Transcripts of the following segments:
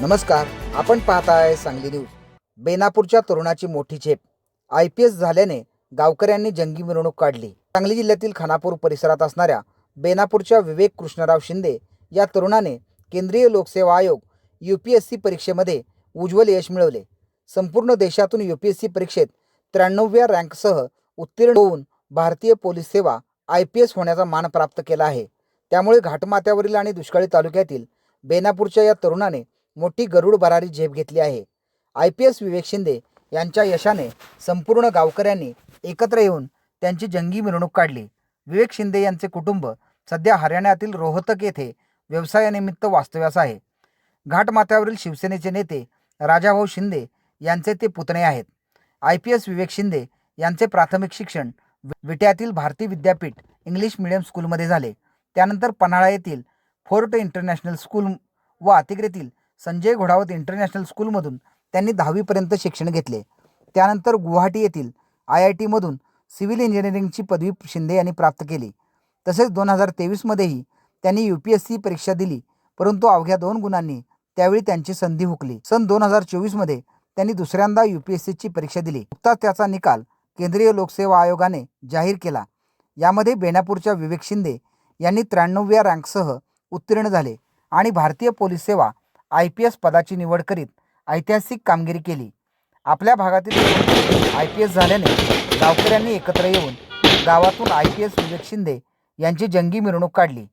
नमस्कार आपण पाहताय सांगली न्यूज. बेनापूरच्या तरुणाची मोठी झेप. आय पी एस झाल्याने गावकऱ्यांनी जंगी मिरवणूक काढली. सांगली जिल्ह्यातील खानापूर परिसरात असणाऱ्या बेनापूरच्या विवेक कृष्णराव शिंदे या तरुणाने केंद्रीय लोकसेवा आयोग यू पी एस सी परीक्षेमध्ये उज्ज्वल यश मिळवले. संपूर्ण देशातून यू पी एस सी परीक्षेत त्र्याण्णवव्या रँकसह उत्तीर्ण होऊन भारतीय पोलीस सेवा आय पी एस होण्याचा मान प्राप्त केला आहे. त्यामुळे घाटमाथ्यावरील आणि दुष्काळी तालुक्यातील बेनापूरच्या या तरुणाने मोठी गरुड भरारी झेप घेतली आहे. I P S Vivek Shinde यांच्या यशाने संपूर्ण गावकऱ्यांनी एकत्र येऊन त्यांची जंगी मिरवणूक काढली. विवेक शिंदे यांचे कुटुंब सध्या हरियाणातील रोहतक येथे व्यवसायानिमित्त वास्तव्यास आहे. घाटमाथ्यावरील शिवसेनेचे नेते राजाभाऊ शिंदे यांचे ते पुतणे आहेत. I P S Vivek Shinde यांचे प्राथमिक शिक्षण विट्यातील भारती विद्यापीठ इंग्लिश मिडियम स्कूलमध्ये झाले. त्यानंतर पन्हाळा येथील फोर्ट इंटरनॅशनल स्कूल व अतिग्रेतील संजय घोडावत इंटरनॅशनल स्कूलमधून त्यांनी दहावीपर्यंत शिक्षण घेतले. त्यानंतर गुवाहाटी येथील आय आय टीमधून सिव्हिल इंजिनिअरिंगची पदवी शिंदे यांनी प्राप्त केली. तसेच दोन हजार तेवीसमध्येही त्यांनी यू पी एस सी परीक्षा दिली परंतु अवघ्या दोन गुणांनी त्यावेळी त्यांची संधी हुकली. सन दोन हजार चोवीसमध्ये त्यांनी दुसऱ्यांदा यू पी एस सीची परीक्षा दिली. नुकताच त्याचा निकाल केंद्रीय लोकसेवा आयोगाने जाहीर केला. यामध्ये बेनापूरच्या विवेक शिंदे यांनी त्र्याण्णवव्या रँकसह उत्तीर्ण झाले आणि भारतीय पोलीस सेवा आय पी एस पदाची निवड करीत ऐतिहासिक कामगिरी केली. आपल्या भागातील आय पी एस झाल्याने गावकऱ्यांनी एकत्र येऊन गावातून I P S Vivek Shinde यांची जंगी मिरवणूक काढली.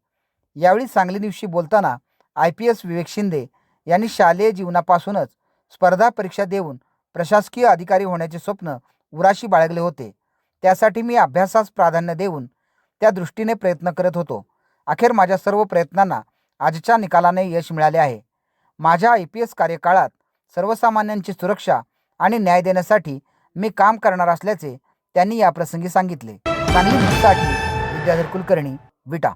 यावेळी सांगली दिवशी बोलताना I P S Vivek Shinde यांनी शालेय जीवनापासूनच स्पर्धा परीक्षा देऊन प्रशासकीय अधिकारी होण्याचे स्वप्न उराशी बाळगले होते. त्यासाठी मी अभ्यासास प्राधान्य देऊन त्या दृष्टीने प्रयत्न करत होतो. अखेर माझ्या सर्व प्रयत्नांना आजच्या निकालाने यश मिळाले आहे. माझ्या आय पी एस कार्यकाळात सर्वसामान्यांची सुरक्षा आणि न्याय देण्यासाठी मी काम करणार असल्याचे त्यांनी याप्रसंगी सांगितले. सांगली न्यूजसाठी विद्याधर कुलकर्णी विटा.